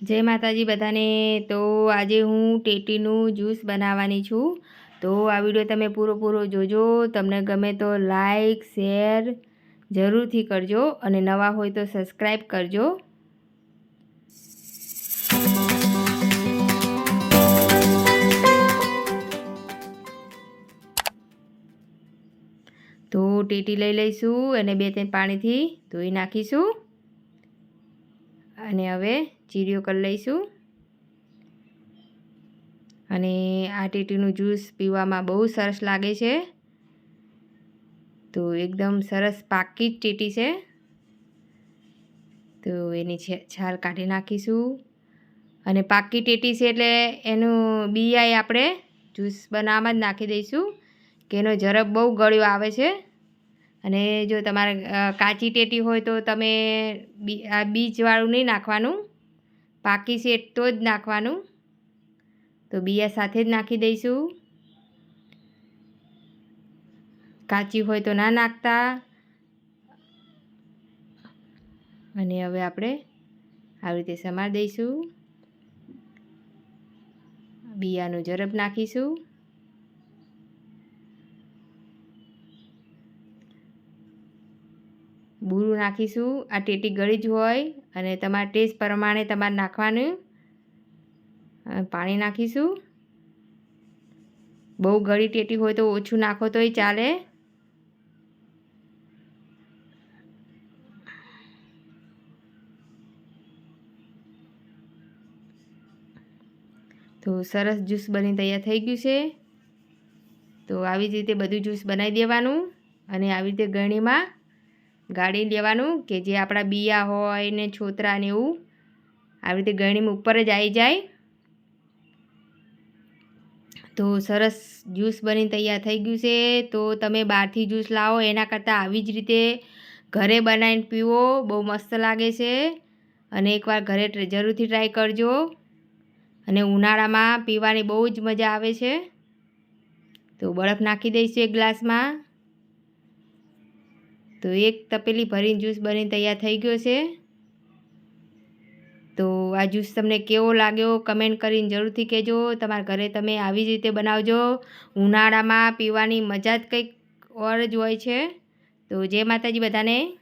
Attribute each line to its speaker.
Speaker 1: જય માતાજી બધાને. તો આજે હું ટેટીનું જ્યુસ બનાવવાની છું. તો આ વીડિયો તમે પૂરો જોજો. તમને ગમે તો લાઈક, શેર જરૂરથી કરજો અને નવા હોય તો સબસ્ક્રાઈબ કરજો. તો ટેટી લઈ લઈશું અને બે ત્રણ પાણીથી ધોઈ નાખીશું. અને હવે ચીરીઓ કરી લઈશું. અને આ ટેટીનું જ્યુસ પીવામાં બહુ સરસ લાગે છે. તો એકદમ સરસ પાકી જ ટેટી છે. તો એની છાલ કાઢી નાખીશું. અને પાકી ટેટી છે એટલે એનું બિયાય આપણે જ્યુસ બનાવવામાં જ નાખી દઈશું, કે એનો જરબ બહુ ગળ્યો આવે છે. અને જો તમારે કાચી ટેટી હોય તો તમે આ બીજવાળું નહીં નાખવાનું. પાકી સેટ તો જ નાખવાનું. તો બિયા સાથે જ નાખી દઈશું. કાચી હોય તો ના નાખતા. અને હવે આપણે આવી રીતે સમાર દઈશું. બિયાનું જરબ નાખીશું. બૂરું નાખીશું. આ ટેટી ગળી જ હોય અને તમારા ટેસ્ટ પ્રમાણે તમારે નાખવાનું. પાણી નાખીશું. બહુ ગળી ટેટી હોય તો ઓછું નાખો તોય ચાલે. તો સરસ જ્યુસ બની તૈયાર થઈ ગયું છે. તો આવી જ રીતે બધું જ્યુસ બનાવી દેવાનું અને આવી રીતે ગરણીમાં ગાળી લેવાનું કે જે આપણા બિયા હોય ને છોતરા ને એવું આવી રીતે ગળણીમાં ઉપર જ આવી જાય. તો સરસ જ્યુસ બની તૈયાર થઈ ગયું છે. તો તમે બહારથી જ્યુસ લાવો, એના કરતાં આવી જ રીતે ઘરે બનાવીને પીવો, બહુ મસ્ત લાગે છે. અને એકવાર ઘરે જરૂરથી ટ્રાય કરજો. અને ઉનાળામાં પીવાની બહુ જ મજા આવે છે. તો બરફ નાખી દઈશું એક ગ્લાસમાં. તો એક તપેલી ભરીને જ્યુસ બની તૈયાર થઈ ગયો છે. તો આ જ્યુસ તમને કેવો લાગ્યો કમેન્ટ કરીને જરૂરથી કહેજો. તમારા ઘરે તમે આવી જ રીતે બનાવજો. ઉનાળામાં પીવાની મજા જ કંઈક ઓર જ હોય છે. તો જય માતાજી બધાને.